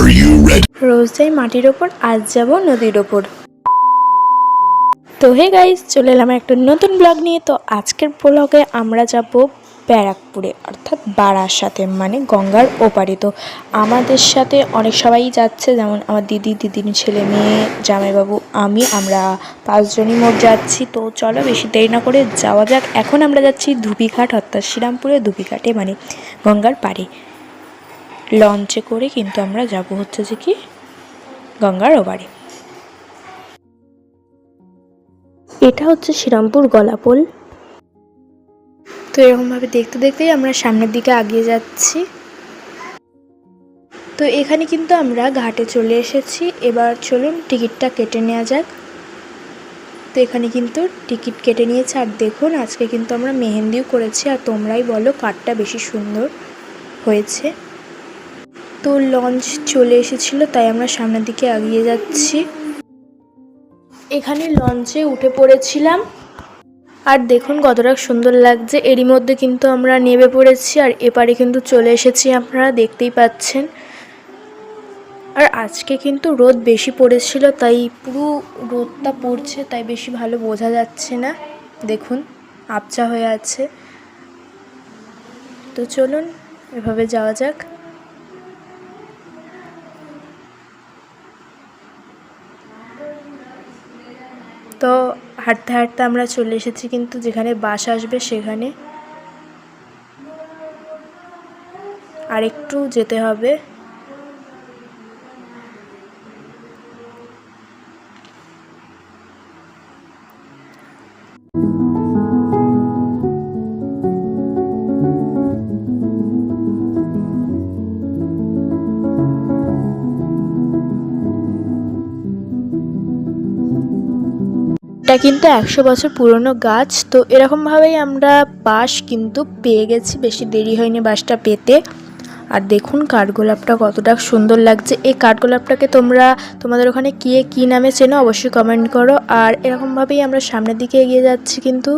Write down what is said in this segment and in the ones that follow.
Are you ready? রোজ যাই মাটির ওপর, আজ যাব নদীর ওপর। তো হে গাইজ চলে এলাম একটা নতুন ব্লগ নিয়ে। তো আজকের ব্লগে আমরা যাব ব্যারাকপুরে, অর্থাৎ বারার সাথে মানে গঙ্গার ওপারে। তো আমাদের সাথে অনেক সবাই যাচ্ছে, যেমন আমার দিদি, দিদির ছেলে মেয়ে, জামাইবাবু, আমি, আমরা পাঁচজনই মোট যাচ্ছি। তো চলো বেশি দেরি না করে যাওয়া যাক। এখন আমরা যাচ্ছি ধুপিঘাট, অর্থাৎ শ্রীরামপুরে ধুপিঘাটে মানে গঙ্গার পাড়ে। লঞ্চে করে কিন্তু আমরা যাব হচ্ছে যে কি? গঙ্গার ওপারে। এটা হচ্ছে শ্রীরামপুর গলাপোল। তো এরকমভাবে দেখতে দেখতেই আমরা সামনের দিকে আগিয়ে যাচ্ছি। তো এখানে কিন্তু আমরা ঘাটে চলে এসেছি। এবার চলুন টিকিটটা কেটে নেওয়া যাক। তো এখানে কিন্তু টিকিট কেটে নিয়েছে। আর দেখুন আজকে কিন্তু আমরা মেহেন্দিও করেছি। আর তোমরাই বলো কারটা বেশি সুন্দর হয়েছে। তো লঞ্চ চলে এসেছিল, তাই আমরা সামনের দিকে এগিয়ে যাচ্ছি। এখানে লঞ্চে উঠে পড়েছিলাম। আর দেখুন কতটা সুন্দর লাগছে। এরই মধ্যে কিন্তু আমরা নেমে পড়েছি, আর এপারে কিন্তু চলে এসেছি আপনারা দেখতেই পাচ্ছেন। আর আজকে কিন্তু রোদ বেশি পড়েছিল, তাই পুরো রোদটা পড়ছে, তাই বেশি ভালো বোঝা যাচ্ছে না। দেখুন আবচা হয়ে আছে। তো চলুন, এভাবে যাওয়া যাক। তো হাঁটতে হাঁটতে আমরা চলে এসেছি কিন্তু যেখানে বাস আসবে সেখানে। আর একটু যেতে হবে। এটা কিন্তু একশো বছর পুরনো গাছ। তো এরকমভাবেই আমরা বাঁশ কিন্তু পেয়ে গেছি। বেশি দেরি হয়নি বাঁশটা পেতে। আর দেখুন কাঠগোলাপটা কতটা সুন্দর লাগছে। এই কাঠগোলাপটাকে তোমরা, তোমাদের ওখানে কে কী নামে চেনো অবশ্যই কমেন্ট করো। আর এরকমভাবেই আমরা সামনের দিকে এগিয়ে যাচ্ছি কিন্তু।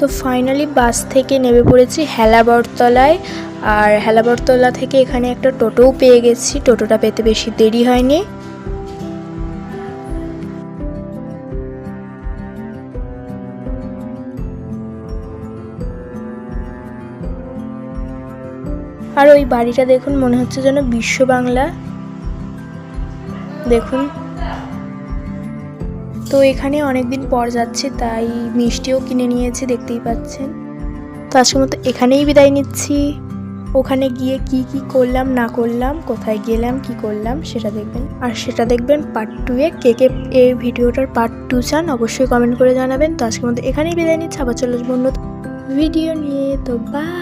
তো ফাইনালি বাস থেকে নেমে পড়েছি হেলাবরতলায়। আর হেলাবরতলা থেকে এখানে একটা টোটোও পেয়ে গেছি। টোটোটা পেতে বেশি দেরি হয়নি। আর ওই বাড়িটা দেখুন, মনে হচ্ছে যেন বিশ্ব বাংলা। দেখুন। তো এখানে অনেক দিন পর যাচ্ছে, তাই মিষ্টিও কিনে নিয়েছি, দেখতেই পাচ্ছেন। তো আজকের মতো এখানেই বিদায় নিচ্ছি। ওখানে গিয়ে কি কি করলাম, না করলাম, কোথায় গেলাম, কি করলাম, সেটা দেখবেন। আর সেটা দেখবেন পার্ট টুয়ে কে কে এই ভিডিওটার পার্ট টু চান, অবশ্যই কমেন্ট করে জানাবেন। তো আজকের মতো এখানেই বিদায় নিচ্ছি। আবার চলে আসব ভিডিও নিয়ে। তো বাই